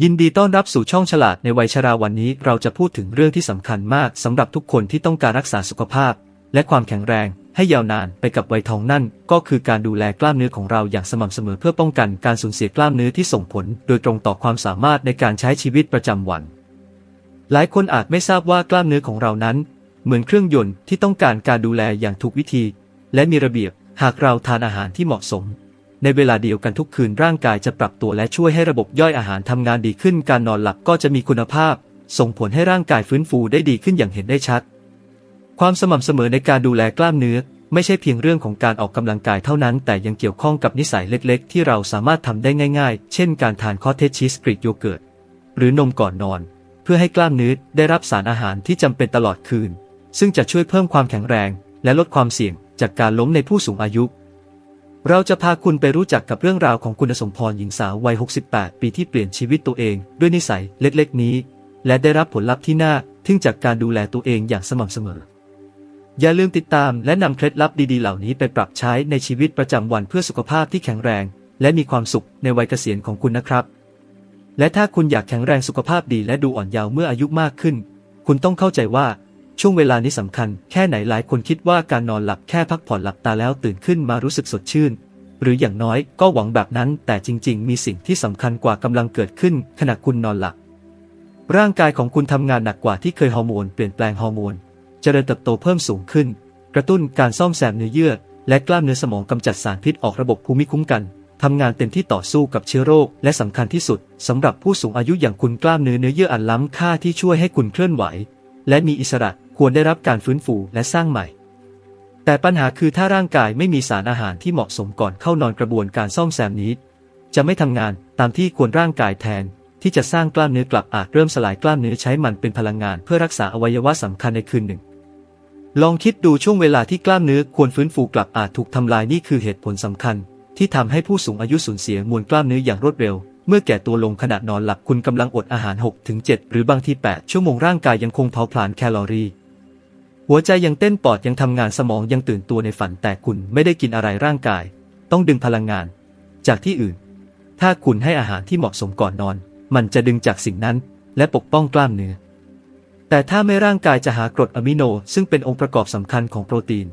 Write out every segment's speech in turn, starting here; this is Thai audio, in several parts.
ยินดีต้อนรับสู่ช่องฉลาดในวัยชราวันนี้เราจะพูดถึงเรื่องที่สำคัญมากสำหรับทุกคนที่ต้องการรักษาสุขภาพ และความแข็งแรงให้ยาวนานไปกับวัยทองนั่น ก็คือการดูแลกล้ามเนื้อของเราอย่างสม่ำเสมอเพื่อป้องกันการสูญเสียกล้ามเนื้อที่ส่งผล โดยตรงต่อความสามารถในการใช้ชีวิตประจำวัน หลายคนอาจไม่ทราบว่ากล้ามเนื้อของเรานั้น เหมือนเครื่องยนต์ที่ต้องการการดูแลอย่างถูกวิธี และมีระเบียบ หากเราทานอาหารที่เหมาะสม ในเวลาเดียวกันทุกคืนร่างกายจะปรับตัวและช่วยให้ระบบย่อยอาหารทำงานดีขึ้น การนอนหลับก็จะมีคุณภาพ ส่งผลให้ร่างกายฟื้นฟูได้ดีขึ้นอย่างเห็นได้ชัด ความสม่ำเสมอในการดูแลกล้ามเนื้อ ไม่ใช่เพียงเรื่องของการออกกำลังกายเท่านั้น แต่ยังเกี่ยวข้องกับนิสัยเล็กๆ ที่เราสามารถทำได้ง่ายๆ เช่น การทานคอเทจชีสกรีกโยเกิร์ตหรือนมก่อนนอน เพื่อให้กล้ามเนื้อได้รับสารอาหารที่จำเป็นตลอดคืน ซึ่งจะช่วยเพิ่มความแข็งแรง และลดความเสี่ยงจากการล้มในผู้สูงอายุ เราจะพาคุณไปรู้จักกับเรื่องราวของคุณสมพรหญิงสาววัย 68 ปีที่เปลี่ยนชีวิตตัวเอง ด้วยนิสัยเล็กๆ นี้ และได้รับผลลัพธ์ที่น่าทึ่งจากการดูแลตัวเองอย่างสม่ำเสมอ อย่าลืมติดตามและนำเคล็ดลับดีๆ เหล่านี้ไปปรับใช้ในชีวิตประจำวันเพื่อสุขภาพที่แข็งแรง และมีความสุขในวัยเกษียณของคุณนะครับ และถ้าคุณอยากแข็งแรงสุขภาพดีและดูอ่อนเยาว์เมื่ออายุมากขึ้น คุณต้องเข้าใจว่า ช่วงเวลานี้สำคัญแค่ไหนหลายคนคิดว่าการนอนหลับแค่พักผ่อนหลับตาแล้วตื่นขึ้นมารู้สึกสดชื่น หรืออย่างน้อยก็หวังแบบนั้น แต่จริง ๆ มีสิ่งที่สำคัญกว่ากำลังเกิดขึ้นขณะคุณนอนหลับ ร่างกายของคุณทำงานหนักกว่าที่เคยฮอร์โมนเปลี่ยนแปลงฮอร์โมนเจริญเติบโตเพิ่มสูงขึ้น กระตุ้นการซ่อมแซมเนื้อเยื่อ และกล้ามเนื้อสมองกำจัดสารพิษออกระบบภูมิคุ้มกันทำงานเต็มที่ต่อสู้กับเชื้อโรค และสำคัญที่สุดสำหรับผู้สูงอายุอย่างคุณกล้ามเนื้อเนื้อเยื่ออันล้ำค่าที่ช่วยให้คุณเคลื่อนไหว และมีอิสระ ควรได้รับการฟื้นฟูและสร้างใหม่ แต่ปัญหาคือถ้าร่างกายไม่มีสารอาหารที่เหมาะสมก่อนเข้านอนกระบวนการซ่อมแซมนี้ จะไม่ทำงานตามที่ควรร่างกายแทน ที่จะสร้างกล้ามเนื้อกลับอาจเริ่มสลายกล้ามเนื้อใช้มันเป็นพลังงานเพื่อรักษาอวัยวะสำคัญในคืนหนึ่ง ลองคิดดูช่วงเวลาที่กล้ามเนื้อควรฟื้นฟูกลับอาจถูกทำลายนี่คือเหตุผลสำคัญ ที่ทำให้ผู้สูงอายุสูญเสียมวลกล้ามเนื้ออย่างรวดเร็วเมื่อแก่ตัวลงขณะนอนหลับคุณกำลังอดอาหาร 6-7 หรือบางที 8 ชั่วโมงร่างกายยังคงเผาผลาญแคลอรี่ หัวใจยังเต้นปอดยังทำงานสมองยังตื่นตัวในฝันแต่คุณไม่ได้กินอะไรร่างกาย ต้องดึงพลังงาน จากที่อื่น ถ้าคุณให้อาหารที่เหมาะสมก่อนนอน มันจะดึงจากสิ่งนั้น และปกป้องกล้ามเนื้อ แต่ถ้าไม่ร่างกายจะหากรดอะมิโน ซึ่งเป็นองค์ประกอบสำคัญของโปรตีน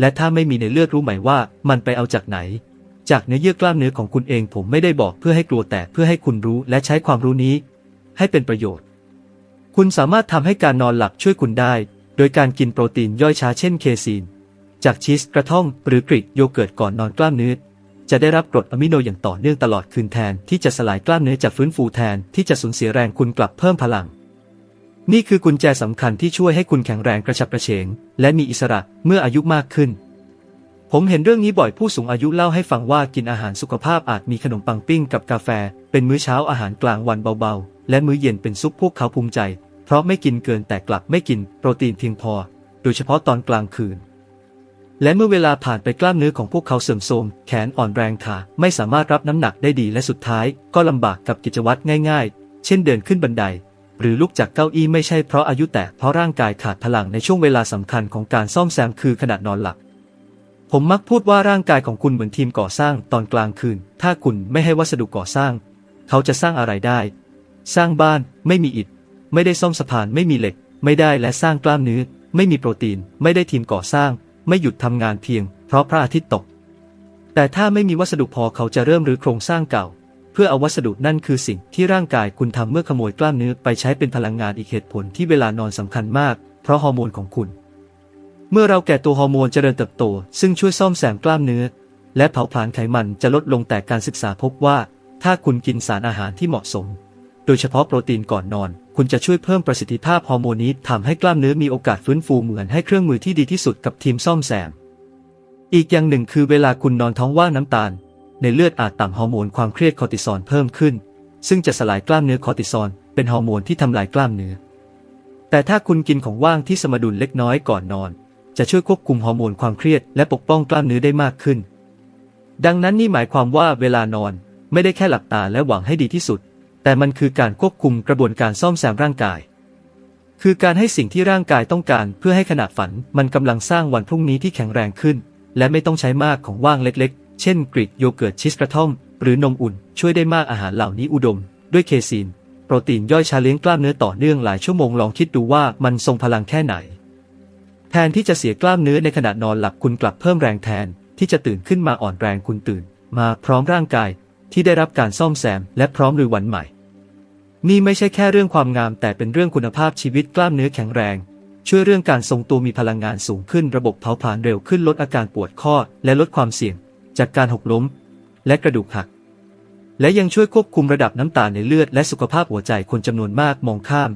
และถ้าไม่มีในเลือดรู้ไหมว่า มันไปเอาจากไหน จากเนื้อเยื่อกล้ามเนื้อของคุณเองผมไม่ได้บอกเพื่อให้กลัวแต่เพื่อให้คุณรู้และใช้ความรู้นี้ ให้เป็นประโยชน์ คุณสามารถทำให้การนอนหลับช่วยคุณได้ โดยการกินโปรตีนย่อยช้าเช่นเคซีน จากชีสกระท่อมหรือกรีกโยเกิร์ตก่อนนอนกล้ามเนื้อจะได้รับกรดอะมิโนอย่างต่อเนื่องตลอดคืนแทนที่จะสลายกล้ามเนื้อจากฟื้นฟูแทนที่จะสูญเสียแรงคุณกลับเพิ่มพลัง นี่คือกุญแจสำคัญที่ช่วยให้คุณแข็งแรงกระฉับกระเฉง และมีอิสระเมื่ออายุมากขึ้น ผมเห็นเรื่องนี้บ่อยผู้สูงอายุเล่าให้ฟังว่ากินอาหารสุขภาพอาจมีขนมปังปิ้งกับกาแฟ เป็นมื้อเช้าอาหารกลางวันเบาๆ และมื้อเย็นเป็นซุปพวกเขาภูมิใจ เพราะไม่กินเกินแต่กลับไม่กินโปรตีนเพียงพอ โดยเฉพาะตอนกลางคืน และเมื่อเวลาผ่านไปกล้ามเนื้อของพวกเขาเสื่อมโทรม แขนอ่อนแรงขาไม่สามารถรับน้ำหนักได้ดีและสุดท้าย ก็ลำบากกับกิจวัตรง่ายๆ เช่นเดินขึ้นบันได หรือลุกจากเก้าอี้ไม่ใช่เพราะอายุแต่เพราะร่างกายขาดพลังในช่วงเวลาสำคัญของการซ่อมแซมคือขณะนอนหลับผมมักพูดว่าร่างกายของคุณเหมือนทีมก่อสร้างตอนกลางคืน ถ้าคุณไม่ให้วัสดุก่อสร้าง เขาจะสร้างอะไรได้ สร้างบ้านไม่มีอิฐ ไม่ได้ซ่อมสะพานไม่มีเหล็ก ไม่ได้และสร้างกล้ามเนื้อ ไม่มีโปรตีน ไม่ได้ทีมก่อสร้าง ไม่หยุดทำงานเพียง เพราะพระอาทิตย์ตก แต่ถ้าไม่มีวัสดุพอเขาจะเริ่มรื้อโครงสร้างเก่า เพื่อเอาวัสดุนั่นคือสิ่งที่ร่างกายคุณทำเมื่อขโมยกล้ามเนื้อไปใช้เป็นพลังงานอีกเหตุผลที่เวลานอนสำคัญมาก เพราะฮอร์โมนของคุณ เมื่อเราแก่ตัวฮอร์โมนเจริญเติบโต ซึ่งช่วยซ่อมแซมกล้ามเนื้อ และเผาผลาญไขมันจะลดลงแต่การศึกษาพบว่า ถ้าคุณกินสารอาหารที่เหมาะสม ยเฉพาะโปรตีนก่อนนอน คุณจะช่วยเพิ่มประสิทธิภาพฮอร์โมนนี้ทำให้กล้ามเนื้อมีโอกาสฟื้นฟูเหมือนให้เครื่องมือที่ดีที่สุดกับทีมซ่อมแซม อีกอย่างหนึ่งคือเวลาคุณนอนท้องว่างน้ำตาล ในเลือดอาจต่ำฮอร์โมนความเครียดคอร์ติซอลเพิ่มขึ้น ซึ่งจะสลายกล้ามเนื้อคอร์ติซอลเป็นฮอร์โมนที่ทำลายกล้ามเนื้อ แต่ถ้าคุณกินของว่างที่สมดุลเล็กน้อยก่อนนอน จะช่วยควบคุมฮอร์โมนความเครียดและปกป้องกล้ามเนื้อได้มากขึ้น ดังนั้นนี่หมายความว่าเวลานอนไม่ได้แค่หลับตาและหวังให้ดีที่สุด แต่มันคือการควบคุมกระบวนการซ่อมแซมร่างกาย คือการให้สิ่งที่ร่างกายต้องการเพื่อให้ขณะฝันมันกำลังสร้างวันพรุ่งนี้ที่แข็งแรงขึ้น และไม่ต้องใช้มากของว่างเล็กๆ เช่นกรีกโยเกิร์ตชีสกระท่อม หรือนมอุ่น ช่วยได้มากอาหารเหล่านี้อุดม ด้วยเคซีน โปรตีนย่อยชาเลี้ยงกล้ามเนื้อต่อเนื่องหลายชั่วโมงลองคิดดูว่ามันทรงพลังแค่ไหน แทนที่จะเสียกล้ามเนื้อในขณะนอนหลับคุณกลับเพิ่มแรงแทน ที่จะตื่นขึ้นมาอ่อนแรงคุณตื่น มาพร้อมร่างกาย ที่ได้รับการซ่อมแซม และพร้อมรือวันใหม่ นี่ไม่ใช่แค่เรื่องความงาม แต่เป็นเรื่องคุณภาพชีวิตกล้ามเนื้อแข็งแรง ช่วยเรื่องการทรงตัวมีพลังงานสูงขึ้นระบบเผาผลาญเร็วขึ้นลดอาการปวดข้อ และลดความเสี่ยง จากการหกล้ม และกระดูกหัก และยังช่วยควบคุมระดับน้ำตาลในเลือดและสุขภาพหัวใจคนจำนวนมากมองข้าม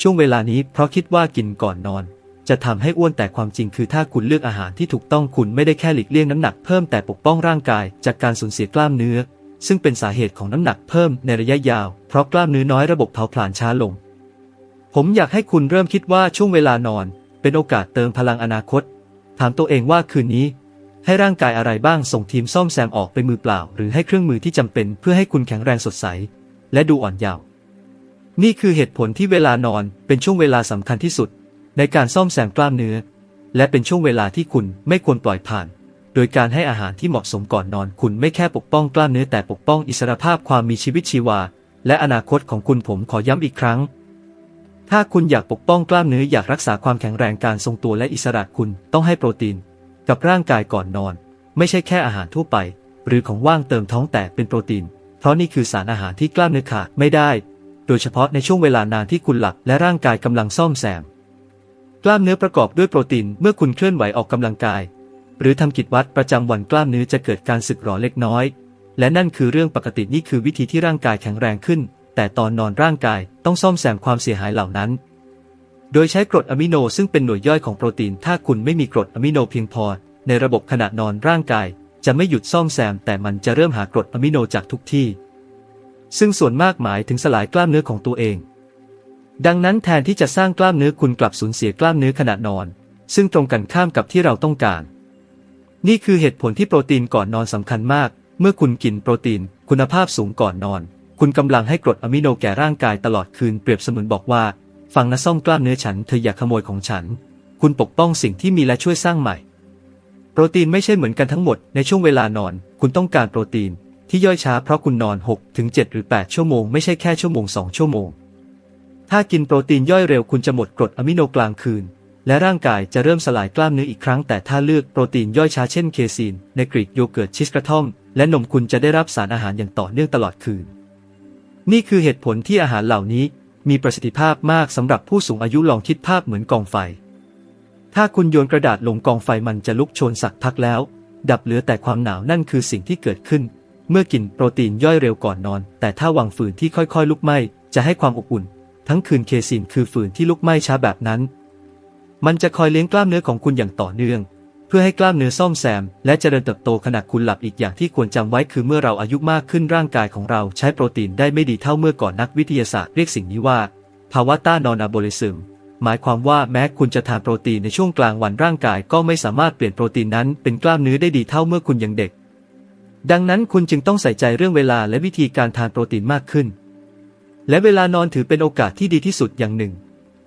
ช่วงเวลานี้เพราะคิดว่ากินก่อนนอน จะทำให้อ้วนแต่ความจริงคือถ้าคุณเลือกอาหารที่ถูกต้องคุณไม่ได้แค่หลีกเลี่ยงน้ำหนักเพิ่มแต่ปกป้องร่างกายจากการสูญเสียกล้ามเนื้อ ซึ่งเป็นสาเหตุของน้ำหนักเพิ่มในระยะยาว เพราะกล้ามเนื้อน้อยระบบเผาผลาญช้าลง ผมอยากให้คุณเริ่มคิดว่าช่วงเวลานอน เป็นโอกาสเติมพลังอนาคต ถามตัวเองว่าคืนนี้ ให้ร่างกายอะไรบ้างส่งทีมซ่อมแซมออกไปมือเปล่า หรือให้เครื่องมือที่จำเป็นเพื่อให้คุณแข็งแรงสดใส และดูอ่อนเยาว์นี่คือเหตุผลที่เวลานอนเป็นช่วงเวลาสำคัญที่สุด ในการซ่อมแซมกล้ามเนื้อ และเป็นช่วงเวลาที่คุณไม่ควรปล่อยผ่าน ดยการให้อาหารที่เหมาะสมก่อนนอน คุณไม่แค่ปกป้องกล้ามเนื้อแต่ปกป้องอิสรภาพความมีชีวิตชีวา และอนาคตของคุณผมขอย้ำอีกครั้ง ถ้าคุณอยากปกป้องกล้ามเนื้ออยากรักษาความแข็งแรงการทรงตัวและอิสระคุณต้องให้โปรตีน กับร่างกายก่อนนอน ไม่ใช่แค่อาหารทั่วไป หรือของว่างเติมท้องแต่เป็นโปรตีน เพราะนี่คือสารอาหารที่กล้ามเนื้อขาดไม่ได้ โดยเฉพาะในช่วงเวลานานที่คุณหลับและร่างกายกำลังซ่อมแซม กล้ามเนื้อประกอบด้วยโปรตีนเมื่อคุณเคลื่อนไหวออกกำลังกาย หรือทำกิจวัตรประจำวันกล้ามเนื้อจะเกิดการสึกหรอเล็กน้อย และนั่นคือเรื่องปกตินี่คือวิธีที่ร่างกายแข็งแรงขึ้น แต่ตอนนอนร่างกายต้องซ่อมแซมความเสียหายเหล่านั้น โดยใช้กรดอะมิโนซึ่งเป็นหน่วยย่อยของโปรตีน ถ้าคุณไม่มีกรดอะมิโนเพียงพอ ในระบบขณะนอนร่างกาย จะไม่หยุดซ่อมแซม แต่มันจะเริ่มหากรดอะมิโนจากทุกที่ ซึ่งส่วนมากหมายถึงสลายกล้ามเนื้อของตัวเอง ดังนั้นแทนที่จะสร้างกล้ามเนื้อคุณกลับสูญเสียกล้ามเนื้อขณะนอน ซึ่งตรงกันข้ามกับที่เราต้องการ นี่คือเหตุผลที่โปรตีนก่อนนอนสำคัญมาก เมื่อคุณกินโปรตีนคุณภาพสูงก่อนนอน คุณกำลังให้กรดอะมิโนแก่ร่างกายตลอดคืนเปรียบเสมือนบอกว่า ฟังนะซ่อมกล้ามเนื้อฉันเธออย่าขโมยของฉัน คุณปกป้องสิ่งที่มีและช่วยสร้างใหม่ โปรตีนไม่ใช่เหมือนกันทั้งหมดในช่วงเวลานอน คุณต้องการโปรตีนที่ย่อยช้าเพราะคุณนอน6ถึง7หรือ 8 ชั่วโมงไม่ใช่แค่ชั่วโมง 2 ชั่วโมง ถ้ากินโปรตีนย่อยเร็วคุณจะหมดกรดอะมิโนกลางคืน และร่างกายจะเริ่มสลายกล้ามเนื้ออีกครั้ง แต่ถ้าเลือกโปรตีนย่อยช้าเช่นเคซีน ในกรีกโยเกิร์ตชีสกระท่อม และนมคุณจะได้รับสารอาหารอย่างต่อเนื่องตลอดคืน นี่คือเหตุผลที่อาหารเหล่านี้มีประสิทธิภาพมากสำหรับผู้สูงอายุลองคิดภาพเหมือนกองไฟ ถ้าคุณโยนกระดาษลงกองไฟมันจะลุกโชนสักพักแล้ว ดับเหลือแต่ความหนาวนั่นคือสิ่งที่เกิดขึ้น เมื่อกินโปรตีนย่อยเร็วก่อนนอน แต่ถ้าวางฝืนที่ค่อยๆ ลุกไหม้จะให้ความอบอุ่น ทั้งคืนเคซีนคือฝืนที่ลุกไหม้ช้าแบบนั้น มันจะคอยเลี้ยงกล้ามเนื้อของคุณอย่างต่อเนื่อง เพื่อให้กล้ามเนื้อซ่อมแซม และเจริญเติบโตขณะคุณหลับอีกอย่างที่ควรจำไว้คือเมื่อเราอายุมากขึ้นร่างกายของเราใช้โปรตีนได้ไม่ดีเท่าเมื่อก่อนนักวิทยาศาสตร์เรียกสิ่งนี้ว่า ภาวะต้านอนอโบลิซึมหมายความว่าแม้คุณจะทานโปรตีนในช่วงกลางวันร่างกายก็ไม่สามารถเปลี่ยนโปรตีนนั้นเป็นกล้ามเนื้อได้ดีเท่าเมื่อคุณยังเด็ก ดังนั้นคุณจึงต้องใส่ใจเรื่องเวลาและวิธีการทานโปรตีนมากขึ้น และเวลานอนถือเป็นโอกาสที่ดีที่สุดอย่างหนึ่ง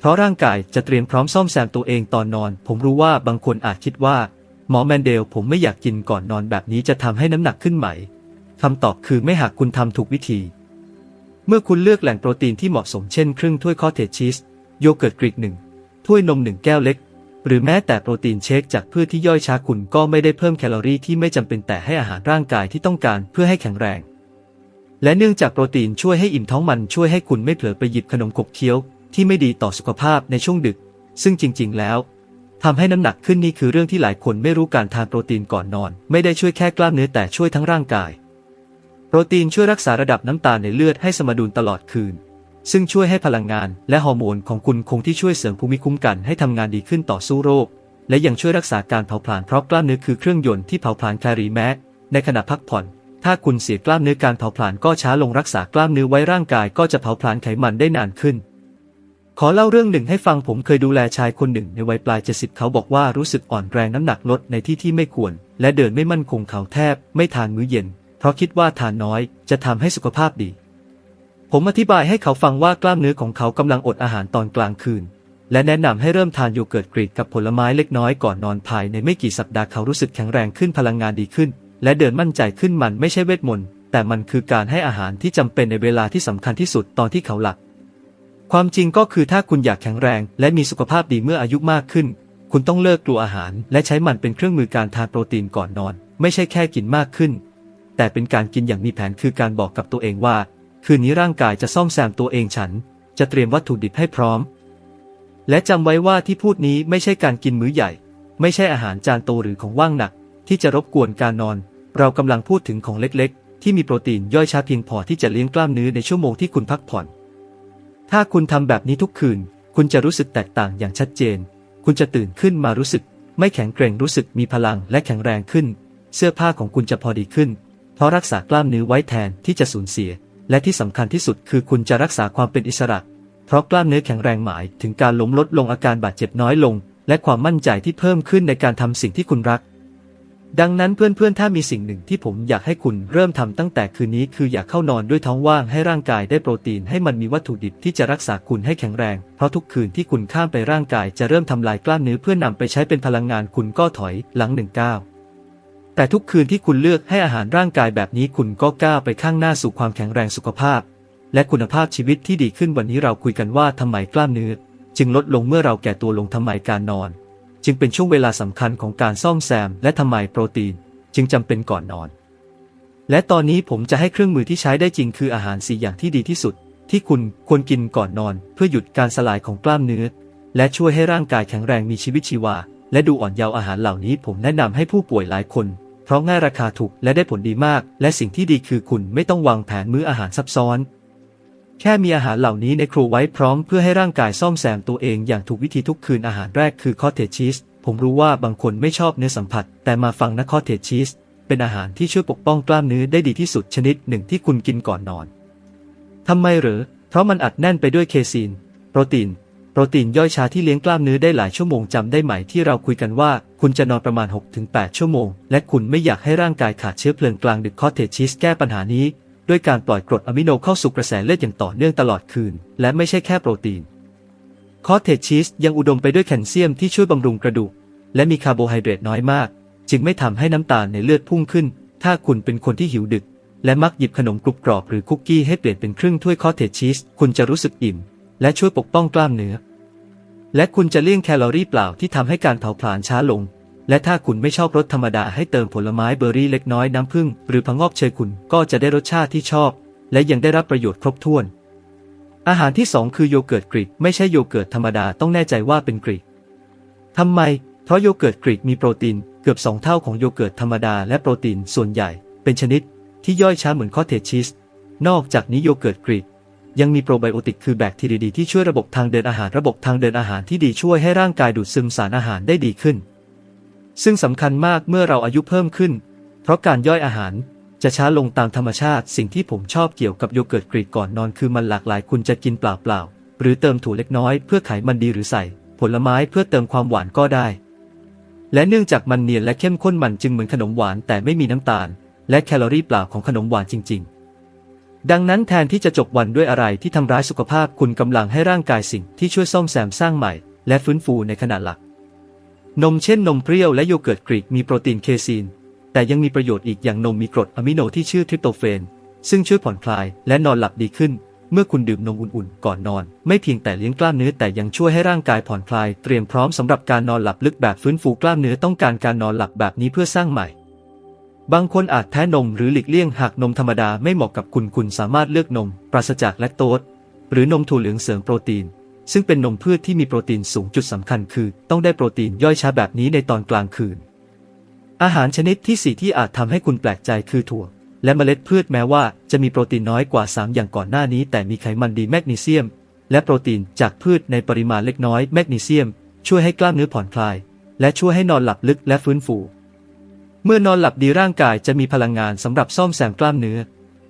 เพราะร่างกายจะเตรียมพร้อมซ่อมแซมตัวเองตอนนอน ผมรู้ว่าบางคนอาจคิดว่า หมอแมนเดลผมไม่อยากกินก่อนนอนแบบนี้จะทำให้น้ำหนักขึ้นไหมคำตอบคือไม่หากคุณทำถูกวิธี เมื่อคุณเลือกแหล่งโปรตีนที่เหมาะสมเช่นครึ่งถ้วยคอเทจชีสโยเกิร์ตกรีกหนึ่งถ้วยนมหนึ่งแก้วเล็ก หรือแม้แต่โปรตีนเชคจากพืชที่ย่อยช้าคุณก็ไม่ได้เพิ่มแคลอรี่ที่ไม่จำเป็นแต่ให้อาหารร่างกายที่ต้องการเพื่อให้แข็งแรงและเนื่องจากโปรตีนช่วยให้อิ่มท้องมันช่วยให้คุณไม่เผลอไปหยิบขนมขบเคี้ยว ที่ไม่ดีต่อสุขภาพในช่วงดึก ซึ่งจริง ๆ แล้วทำให้น้ำหนักขึ้นนี่คือเรื่องที่หลายคนไม่รู้การทานโปรตีนก่อนนอน ไม่ได้ช่วยแค่กล้ามเนื้อแต่ช่วยทั้งร่างกาย โปรตีนช่วยรักษาระดับน้ำตาลในเลือดให้สมดุลตลอดคืน ซึ่งช่วยให้พลังงานและฮอร์โมนของคุณคงที่ช่วยเสริมภูมิคุ้มกันให้ทำงานดีขึ้นต่อสู้โรค และยังช่วยรักษาการเผาผลาญเพราะกล้ามเนื้อคือเครื่องยนต์ที่เผาผลาญแคลอรี่แม้ในขณะพักผ่อน ถ้าคุณเสียกล้ามเนื้อการเผาผลาญก็ช้าลงรักษากล้ามเนื้อไว้ร่างกายก็จะเผาผลาญไขมันได้นานขึ้น ขอเล่าเรื่องหนึ่งให้ฟังผมเคยดูแลชายคนหนึ่งในวัยปลายเจ็ดสิบเขาบอกว่ารู้สึกอ่อนแรงน้ำหนักลดในที่ที่ไม่ควร และเดินไม่มั่นคงเขาแทบ ไม่ทานมื้อเย็น เพราะคิดว่าทานน้อยจะทำให้สุขภาพดี ผมอธิบายให้เขาฟังว่ากล้ามเนื้อของเขากำลังอดอาหารตอนกลางคืน และแนะนำให้เริ่มทานโยเกิร์ตกรีกกับผลไม้เล็กน้อยก่อนนอนภายในไม่กี่สัปดาห์เขารู้สึกแข็งแรงขึ้นพลังงานดีขึ้น และเดินมั่นใจขึ้นมันไม่ใช่เวทมนต์แต่มันคือการให้อาหารที่จำเป็นในเวลาที่สำคัญที่สุดตอนที่เขาหลับ ความจริงก็คือถ้าคุณอยากแข็งแรง และมีสุขภาพดีเมื่ออายุมากขึ้น คุณต้องเลิกกลัวอาหาร และใช้มันเป็นเครื่องมือการทานโปรตีนก่อนนอน ไม่ใช่แค่กินมากขึ้น แต่เป็นการกินอย่างมีแผนคือการบอกกับตัวเองว่า คืนนี้ร่างกายจะซ่อมแซมตัวเองฉัน จะเตรียมวัตถุดิบให้พร้อม และจำไว้ว่าที่พูดนี้ไม่ใช่การกินมื้อใหญ่ ไม่ใช่อาหารจานโตหรือของว่างหนัก ที่จะรบกวนการนอน เรากำลังพูดถึงของเล็กๆ ที่มีโปรตีนย่อยช้าเพียงพอที่จะเลี้ยงกล้ามเนื้อในชั่วโมงที่คุณพักผ่อน ถ้าคุณทำแบบนี้ทุกคืน คุณจะรู้สึกแตกต่างอย่างชัดเจน คุณจะตื่นขึ้นมารู้สึก ไม่แข็งเกร็งรู้สึกมีพลังและแข็งแรงขึ้น เสื้อผ้าของคุณจะพอดีขึ้น เพราะรักษากล้ามเนื้อไว้แทนที่จะสูญเสีย และที่สำคัญที่สุดคือคุณจะรักษาความเป็นอิสระ เพราะกล้ามเนื้อแข็งแรงหมายถึงการล้มลดลงอาการบาดเจ็บน้อยลง และความมั่นใจที่เพิ่มขึ้นในการทำสิ่งที่คุณรัก ดังนั้นเพื่อนๆ ถ้ามีสิ่งหนึ่งที่ผมอยากให้คุณเริ่มทำตั้งแต่คืนนี้คืออยากเข้านอนด้วยท้องว่างให้ร่างกายได้โปรตีนให้มันมีวัตถุดิบที่จะรักษาคุณให้แข็งแรง เพราะทุกคืนที่คุณข้ามไปร่างกายจะเริ่มทำลายกล้ามเนื้อเพื่อนำไปใช้เป็นพลังงานคุณก็ถอยหลังหนึ่งก้าวแต่ทุกคืนที่คุณเลือกให้อาหารร่างกายแบบนี้คุณก็ก้าวไปข้างหน้าสู่ความแข็งแรงสุขภาพ และคุณภาพชีวิตที่ดีขึ้นวันนี้เราคุยกันว่าทำไมกล้ามเนื้อจึงลดลงเมื่อเราแก่ตัวลงทำไมการนอน จึงเป็นช่วงเวลาสำคัญของการซ่อมแซม และทำไมโปรตีน จึงจำเป็นก่อนนอน และตอนนี้ผมจะให้เครื่องมือที่ใช้ได้จริงคืออาหารสี่อย่างที่ดีที่สุด ที่คุณควรกินก่อนนอน เพื่อหยุดการสลายของกล้ามเนื้อ และช่วยให้ร่างกายแข็งแรงมีชีวิตชีวา และดูอ่อนเยาว์อาหารเหล่านี้ ผมแนะนำให้ผู้ป่วยหลายคน เพราะง่ายราคาถูกและได้ผลดีมาก และสิ่งที่ดีคือคุณไม่ต้องวางแผนมื้ออาหารซับซ้อน แค่มีอาหารเหล่านี้ในครัวไว้พร้อมเพื่อให้ร่างกายซ่อมแซมตัวเองอย่างถูกวิธีทุกคืนอาหารแรกคือคอเทจชีส ผมรู้ว่าบางคนไม่ชอบเนื้อสัมผัส แต่มาฟังนะคอเทจชีส เป็นอาหารที่ช่วยปกป้องกล้ามเนื้อได้ดีที่สุดชนิดหนึ่งที่คุณกินก่อนนอนทำไมเหรอ เพราะมันอัดแน่นไปด้วยเคซีน โปรตีน โปรตีนย่อยช้าที่เลี้ยงกล้ามเนื้อได้หลายชั่วโมงจำได้ไหมที่เราคุยกันว่า คุณจะนอนประมาณ 6-8 ชั่วโมง และคุณไม่อยากให้ร่างกายขาดเชื้อเพลิงกลางดึกคอเทจชีสแก้ปัญหานี้ ด้วยการปล่อยกรดอะมิโนเข้าสู่กระแสเลือดอย่างต่อเนื่องตลอดคืน และไม่ใช่แค่โปรตีน คอเทจชีสยังอุดมไปด้วยแคลเซียมที่ช่วยบำรุงกระดูก และมีคาร์โบไฮเดรตน้อยมาก จึงไม่ทำให้น้ำตาลในเลือดพุ่งขึ้น ถ้าคุณเป็นคนที่หิวดึก และมักหยิบขนมกรุบกรอบหรือคุกกี้ให้เปลี่ยนเป็นครึ่งถ้วยคอเทจชีสคุณจะรู้สึกอิ่ม และช่วยปกป้องกล้ามเนื้อ และคุณจะเลี่ยงแคลอรี่เปล่าที่ทำให้การเผาผลาญช้าลง และถ้าคุณไม่ชอบรสธรรมดาให้เติมผลไม้เบอร์รี่เล็กน้อยน้ำผึ้งหรือผงอกเชยคุณก็จะได้รสชาติที่ชอบ และยังได้รับประโยชน์ครบถ้วน อาหารที่สองคือโยเกิร์ตกรีกไม่ใช่โยเกิร์ตธรรมดาต้องแน่ใจว่าเป็นกรีกทำไม เพราะโยเกิร์ตกรีกมีโปรตีนเกือบ 2 เท่าของโยเกิร์ตธรรมดาและโปรตีนส่วนใหญ่ เป็นชนิดที่ย่อยช้าเหมือนคอเทจชีส นอกจากนี้โยเกิร์ตกรีกยังมีโปรไบโอติกคือแบคทีเรียดีที่ช่วยระบบทางเดินอาหารระบบทางเดินอาหารที่ดีช่วยให้ร่างกายดูดซึมสารอาหารได้ดีขึ้น ซึ่งสำคัญมากเมื่อเราอายุเพิ่มขึ้น เพราะการย่อยอาหารจะช้าลงตามธรรมชาติ สิ่งที่ผมชอบเกี่ยวกับโยเกิร์ตกรีกก่อนนอนคือมันหลากหลายคุณจะกินเปล่าๆ หรือเติมถั่วเล็กน้อยเพื่อไขมันดีหรือใส่ ผลไม้เพื่อเติมความหวานก็ได้ และเนื่องจากมันเนียนและเข้มข้นมันจึงเหมือนขนมหวานแต่ไม่มีน้ำตาล และแคลอรี่เปล่าของขนมหวานจริง ๆ ดังนั้นแทนที่จะจบวันด้วยอะไรที่ทำร้ายสุขภาพคุณกำลังให้ร่างกายสิ่งที่ช่วยซ่อมแซมสร้างใหม่ และฟื้นฟูในขณะหลัก นมเช่นนมเปรี้ยวและโยเกิร์ตกรีกมีโปรตีนเคซีน แต่ยังมีประโยชน์อีกอย่างนมมีกรดอะมิโนที่ชื่อทริปโตเฟน ซึ่งช่วยผ่อนคลายและนอนหลับดีขึ้น เมื่อคุณดื่มนมอุ่นๆ ก่อนนอน ไม่เพียงแต่เลี้ยงกล้ามเนื้อแต่ยังช่วยให้ร่างกายผ่อนคลาย เตรียมพร้อมสำหรับการนอนหลับลึกแบบฟื้นฟูกล้ามเนื้อต้องการการนอนหลับแบบนี้เพื่อสร้างใหม่ บางคนอาจแพ้นมหรือหลีกเลี่ยงหากนมธรรมดาไม่เหมาะกับคุณคุณสามารถเลือกนม ปราศจากแลคโตสหรือนมถั่วเหลืองเสริมโปรตีน ซึ่งเป็นนมพืชที่มีโปรตีนสูงจุดสำคัญคือ ต้องได้โปรตีนย่อยช้าแบบนี้ในตอนกลางคืน อาหารชนิดที่สี่ที่อาจทำให้คุณแปลกใจคือถั่ว และเมล็ดพืชแม้ว่าจะมีโปรตีนน้อยกว่า 3 อย่างก่อนหน้านี้ แต่มีไขมันดีแมกนีเซียม และโปรตีนจากพืชในปริมาณเล็กน้อยแมกนีเซียม ช่วยให้กล้ามเนื้อผ่อนคลาย และช่วยให้นอนหลับลึกและฟื้นฟู เมื่อนอนหลับดีร่างกายจะมีพลังงานสำหรับซ่อมแซมกล้ามเนื้อ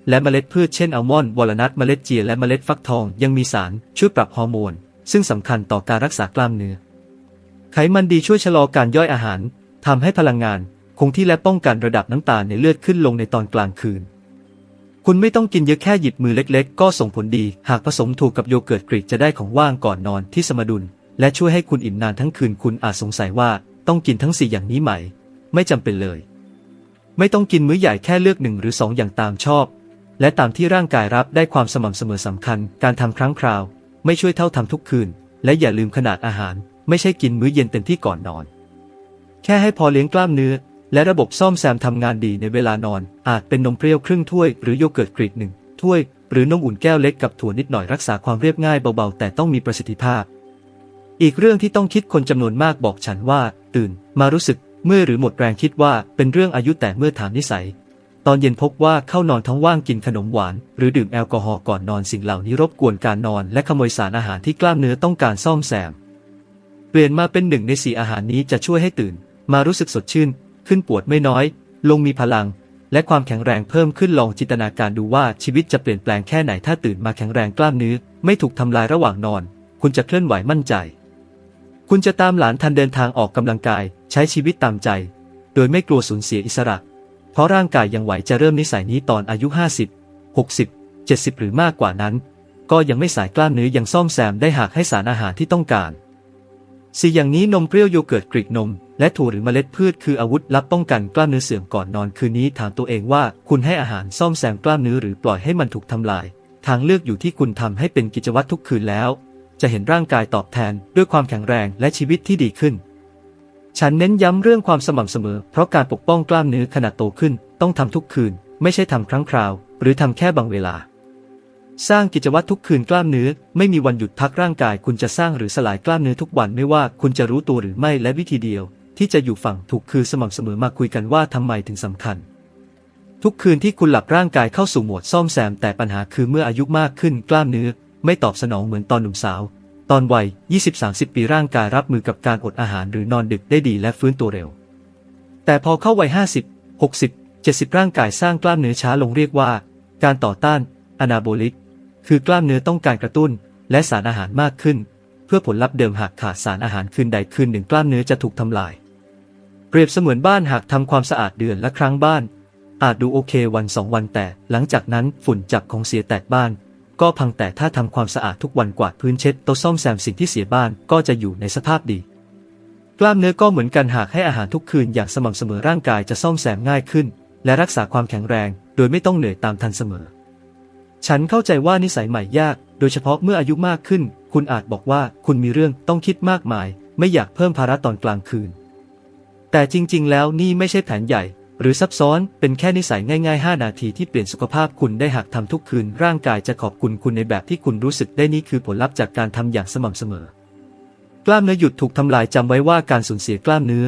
และเมล็ดพืชเช่นอัลมอนด์วอลนัทเมล็ดเจียและเมล็ดฟักทองยังมีสารช่วยปรับฮอร์โมน ซึ่งสำคัญต่อการรักษากล้ามเนื้อ ไขมันดีช่วยชะลอการย่อยอาหารทำให้พลังงาน คงที่และป้องกันระดับน้ำตาลในเลือดขึ้นลงในตอนกลางคืน คุณไม่ต้องกินเยอะแค่หยิบมือเล็กๆ ก็ส่งผลดี หากผสมถูกกับโยเกิร์ตกรีกจะได้ของว่างก่อนนอนที่สมดุล และช่วยให้คุณอิ่มนานทั้งคืนคุณอาจสงสัยว่าต้องกินทั้งสี่อย่างนี้ไหม ไม่จำเป็นเลย ไม่ต้องกินมื้อใหญ่แค่เลือกหนึ่งหรือสองอย่างตามชอบ และตามที่ร่างกายรับได้ความสม่ำเสมอสำคัญ การทำครั้งคราว ไม่ช่วยเท่าทำทุกคืน และอย่าลืมขนาดอาหาร ไม่ใช่กินมื้อเย็นเต็มที่ก่อนนอน แค่ให้พอเลี้ยงกล้ามเนื้อ และระบบซ่อมแซมทำงานดีในเวลานอน อาจเป็นนมเปรี้ยวครึ่งถ้วยหรือโยเกิร์ตกรีกหนึ่งถ้วย หรือนมอุ่นแก้วเล็กกับถั่วนิดหน่อยรักษาความเรียบง่ายเบาๆ แต่ต้องมีประสิทธิภาพ อีกเรื่องที่ต้องคิดคนจำนวนมากบอกฉันว่า ตื่น มารู้สึกเมื่อหรือหมดแรงคิดว่าเป็นเรื่องอายุแต่เมื่อถามนิสัย ตอนเย็นพบว่าเข้านอนท้องว่างกินขนมหวาน หรือดื่มแอลกอฮอล์ก่อนนอนสิ่งเหล่านี้รบกวนการนอน และขโมยสารอาหารที่กล้ามเนื้อต้องการซ่อมแซม เปลี่ยนมาเป็นหนึ่งในสี่อาหารนี้จะช่วยให้ตื่น มารู้สึกสดชื่น ขึ้นปวดไม่น้อย ลงมีพลัง และความแข็งแรงเพิ่มขึ้นลองจินตนาการดูว่าชีวิตจะเปลี่ยนแปลงแค่ไหนถ้าตื่นมาแข็งแรงกล้ามเนื้อไม่ถูกทำลายระหว่างนอน คุณจะเคลื่อนไหวมั่นใจ คุณจะตามหลานทันเดินทางออกกำลังกาย ใช้ชีวิตตามใจ โดยไม่กลัวสูญเสียอิสระ เพราะร่างกายยังไหวจะเริ่มนิสัยนี้ตอนอายุ 50 60 70 หรือมากกว่านั้น ก็ยังไม่สายกล้ามเนื้อยังซ่อมแซมได้หากให้สารอาหารที่ต้องการสี่อย่างนี้นมเปรี้ยวโยเกิร์ตกรีกนม และถั่วหรือเมล็ดพืชคืออาวุธลับป้องกันกล้ามเนื้อเสื่อมก่อนนอนคืนนี้ถามตัวเองว่าคุณให้อาหารซ่อมแซมกล้ามเนื้อหรือปล่อยให้มันถูกทำลาย ทางเลือกอยู่ที่คุณทำให้เป็นกิจวัตรทุกคืนแล้ว จะเห็นร่างกายตอบแทนด้วยความแข็งแรงและชีวิตที่ดีขึ้น ฉันเน้นย้ำเรื่องความสม่ำเสมอ เพราะการปกป้องกล้ามเนื้อขนาดโตขึ้น ต้องทำทุกคืน ไม่ใช่ทำครั้งคราว หรือทำแค่บางเวลา สร้างกิจวัตรทุกคืนกล้ามเนื้อ ไม่มีวันหยุดพักร่างกาย คุณจะสร้างหรือสลายกล้ามเนื้อทุกวันไม่ว่าคุณจะรู้ตัวหรือไม่และวิธีเดียว ที่จะอยู่ฝั่งถูกคือสม่ำเสมอมาคุยกันว่าทำไมถึงสำคัญ ทุกคืนที่คุณหลับร่างกายเข้าสู่โหมดซ่อมแซมแต่ปัญหาคือเมื่ออายุมากขึ้นกล้ามเนื้อ ไม่ตอบสนองเหมือนตอนหนุ่มสาว ตอนวัย 20-30 ปีร่างกายรับมือกับการอดอาหารหรือนอนดึกได้ดีและฟื้นตัวเร็ว แต่พอเข้าวัย 50 60 70 ร่างกายสร้างกล้ามเนื้อช้าลงเรียกว่า การต่อต้านอนาโบลิก คือกล้ามเนื้อต้องการกระตุ้น และสารอาหารมากขึ้น เพื่อผลลัพธ์เดิมหากขาดสารอาหารคืนใดคืนหนึ่งกล้ามเนื้อจะถูกทำลาย เปรียบเสมือนบ้านหากทำความสะอาดเดือนละครั้งบ้าน อาจดูโอเควันสองวันแต่หลังจากนั้นฝุ่นจับของเสียแตกบ้าน ก็พังแต่ถ้าทำความสะอาดทุกวันกวาดพื้นเช็ดโต๊ะซ่อมแซมสิ่งที่เสียบ้านก็จะอยู่ในสภาพดี กล้ามเนื้อก็เหมือนกันหากให้อาหารทุกคืนอย่างสม่ำเสมอร่างกายจะซ่อมแซมง่ายขึ้น และรักษาความแข็งแรง โดยไม่ต้องเหนื่อยตามทันเสมอ ฉันเข้าใจว่านิสัยใหม่ยาก โดยเฉพาะเมื่ออายุมากขึ้น คุณอาจบอกว่าคุณมีเรื่องต้องคิดมากมาย ไม่อยากเพิ่มภาระตอนกลางคืน แต่จริง ๆ แล้วนี่ไม่ใช่แผนใหญ่ หรือซับซ้อนเป็นแค่นิสัยง่ายๆ 5 นาทีที่เปลี่ยนสุขภาพคุณได้หากทำทุกคืน ร่างกายจะขอบคุณคุณในแบบที่คุณรู้สึกได้นี่คือผลลัพธ์จากการทำอย่างสม่ำเสมอ กล้ามเนื้อหยุดถูกทำลายจำไว้ว่าการสูญเสียกล้ามเนื้อ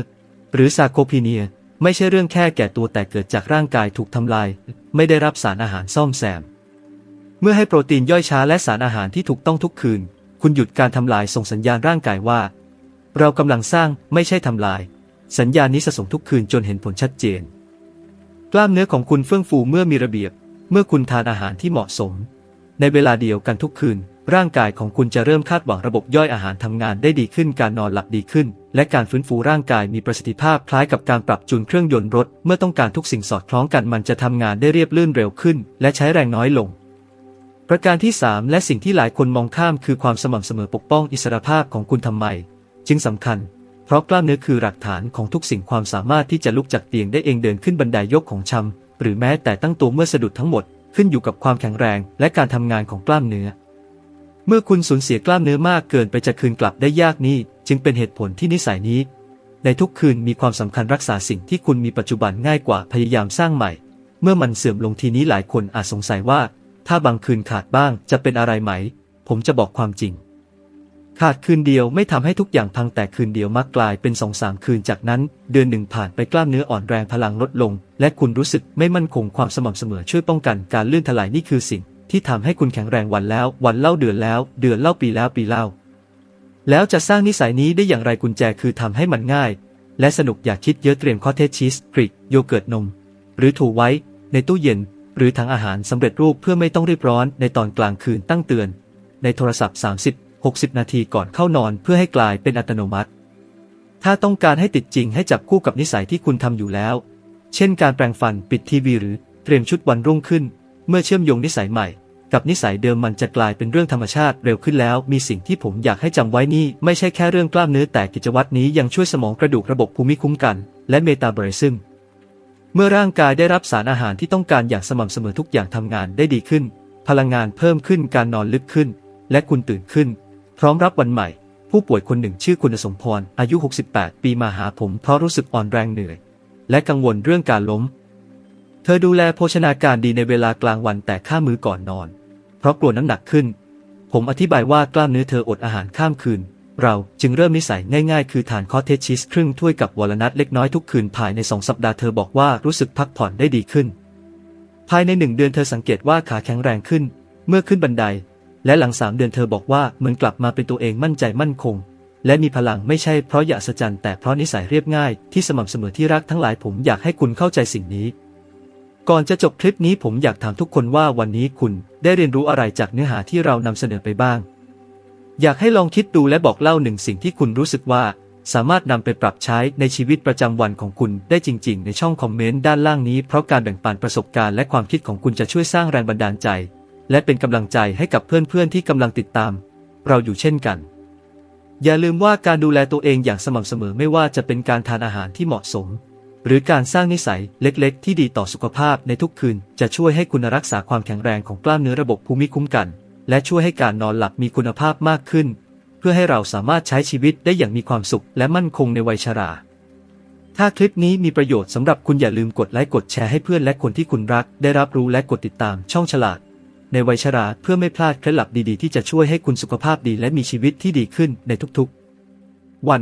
หรือซาโคพีเนีย ไม่ใช่เรื่องแค่แก่ตัวแต่เกิดจากร่างกายถูกทำลาย ไม่ได้รับสารอาหารซ่อมแซม เมื่อให้โปรตีนย่อยช้าและสารอาหารที่ถูกต้องทุกคืน คุณหยุดการทำลายส่งสัญญาณร่างกายว่า เรากำลังสร้างไม่ใช่ทำลาย สัญญาณนี้สะสมทุกคืนจนเห็นผลชัดเจน กล้ามเนื้อของคุณเฟื่องฟูเมื่อมีระเบียบ เมื่อคุณทานอาหารที่เหมาะสม ในเวลาเดียวกันทุกคืน ร่างกายของคุณจะเริ่มคาดหวังระบบย่อยอาหารทำงานได้ดีขึ้น การนอนหลับดีขึ้น และการฟื้นฟูร่างกายมีประสิทธิภาพคล้ายกับการปรับจูนเครื่องยนต์รถ เมื่อต้องการทุกสิ่งสอดคล้องกันมันจะทำงานได้เรียบลื่นเร็วขึ้น และใช้แรงน้อยลงประการที่ 3 และสิ่งที่หลายคนมองข้ามคือความสม่ำเสมอปกป้องอิสรภาพของคุณทำไม จึงสำคัญ เพราะกล้ามเนื้อคือหลักฐานของทุกสิ่งความสามารถที่จะลุกจากเตียงได้เองเดินขึ้นบันไดยกของชำหรือแม้แต่ตั้งตัวเมื่อสะดุดทั้งหมด ขึ้นอยู่กับความแข็งแรงและการทำงานของกล้ามเนื้อ เมื่อคุณสูญเสียกล้ามเนื้อมากเกินไปจะคืนกลับได้ยากนี่จึงเป็นเหตุผลที่นิสัยนี้ ในทุกคืนมีความสำคัญรักษาสิ่งที่คุณมีปัจจุบันง่ายกว่าพยายามสร้างใหม่ เมื่อมันเสื่อมลงทีนี้หลายคนอาจสงสัยว่า ถ้าบางคืนขาดบ้างจะเป็นอะไรไหม ผมจะบอกความจริง ขาดคืนเดียวไม่ทำให้ทุกอย่างพังแต่คืนเดียวมักกลายเป็นสองสามคืนจากนั้น เดือนหนึ่งผ่านไปกล้ามเนื้ออ่อนแรงพลังลดลง และคุณรู้สึกไม่มั่นคงความสม่ำเสมอช่วยป้องกันการลื่นถลายนี่คือสิ่ง ที่ทำให้คุณแข็งแรงวันแล้ว วันเล่าเดือนแล้ว เดือนเล่าปีแล้วปีเล่า แล้วจะสร้างนิสัยนี้ได้อย่างไรกุญแจคือทำให้มันง่าย และสนุกอยากคิดเยอะเตรียมคอเทจชีสกรีกโยเกิร์ตนม หรือถูไว้ในตู้เย็น หรือถังอาหารสำเร็จรูปเพื่อไม่ต้องรีบร้อนในตอนกลางคืนตั้งเตือน ในโทรศัพท์ 30 60 นาทีก่อนเข้านอนเพื่อให้กลายเป็นอัตโนมัติ ถ้าต้องการให้ติดจริงให้จับคู่กับนิสัยที่คุณทำอยู่แล้ว เช่นการแปรงฟันปิดทีวีหรือเตรียมชุดวันรุ่งขึ้น เมื่อเชื่อมโยงนิสัยใหม่ กับนิสัยเดิมมันจะกลายเป็นเรื่องธรรมชาติเร็วขึ้นแล้ว มีสิ่งที่ผมอยากให้จำไว้นี่ไม่ใช่แค่เรื่องกล้ามเนื้อแต่กิจวัตรนี้ยังช่วยสมองกระดูกระบบภูมิคุ้มกัน และเมตาบอลิซึมเมื่อร่างกายได้รับสารอาหารที่ต้องการอย่างสม่ำเสมอทุกอย่างทำงานได้ดีขึ้น พลังงานเพิ่มขึ้นการนอนลึกขึ้น และคุณตื่นขึ้น พร้อมรับวันใหม่ ผู้ป่วยคนหนึ่งชื่อคุณสมพร อายุ 68 ปีมาหาผมเพราะรู้สึกอ่อนแรงเหนื่อย และกังวลเรื่องการล้ม เธอดูแลโภชนาการดีในเวลากลางวันแต่ข้ามมื้อก่อนนอน เพราะกลัวน้ำหนักขึ้น ผมอธิบายว่ากล้ามเนื้อเธออดอาหารข้ามคืน เราจึงเริ่มนิสัยง่ายๆ คือทานคอเทจชีสครึ่งถ้วยกับวอลนัทเล็กน้อยทุกคืนภายในสองสัปดาห์เธอบอกว่ารู้สึกพักผ่อนได้ดีขึ้น ภายในหนึ่งเดือนเธอสังเกตว่าขาแข็งแรงขึ้น เมื่อขึ้นบันได และหลังสามเดือนเธอบอกว่าเหมือนกลับมาเป็นตัวเองมั่นใจมั่นคง และมีพลังไม่ใช่เพราะอยากสจันแต่เพราะนิสัยเรียบง่ายที่สม่ำเสมอที่รักทั้งหลายผมอยากให้คุณเข้าใจสิ่งนี้ ก่อนจะจบคลิปนี้ผมอยากถามทุกคนว่าวันนี้คุณได้เรียนรู้อะไรจากเนื้อหาที่เรานำเสนอไปบ้าง อยากให้ลองคิดดูและบอกเล่าหนึ่งสิ่งที่คุณรู้สึกว่าสามารถนำไปปรับใช้ในชีวิตประจำวันของคุณได้จริง ๆ ในช่องคอมเมนต์ด้านล่างนี้เพราะการแบ่งปันประสบการณ์และความคิดของคุณจะช่วยสร้างแรงบันดาลใจ และเป็นกำลังใจให้กับเพื่อนๆที่กำลังติดตาม เราอยู่เช่นกัน อย่าลืมว่าการดูแลตัวเองอย่างสม่ำเสมอไม่ว่าจะเป็นการทานอาหารที่เหมาะสม หรือการสร้างนิสัยเล็กๆ ที่ดีต่อสุขภาพในทุกคืน จะช่วยให้คุณรักษาความแข็งแรงของกล้ามเนื้อระบบภูมิคุ้มกัน และช่วยให้การนอนหลับมีคุณภาพมากขึ้น เพื่อให้เราสามารถใช้ชีวิตได้อย่างมีความสุขและมั่นคงในวัยชราถ้าคลิปนี้มีประโยชน์สำหรับคุณอย่าลืมกดไลค์กดแชร์ให้เพื่อนและคนที่คุณรัก ได้รับรู้และกดติดตามช่องฉลาด ในวัยชราเพื่อไม่พลาดเคล็ดลับดีๆ ที่จะช่วยให้คุณสุขภาพดีและมีชีวิตที่ดีขึ้นในทุกๆ วัน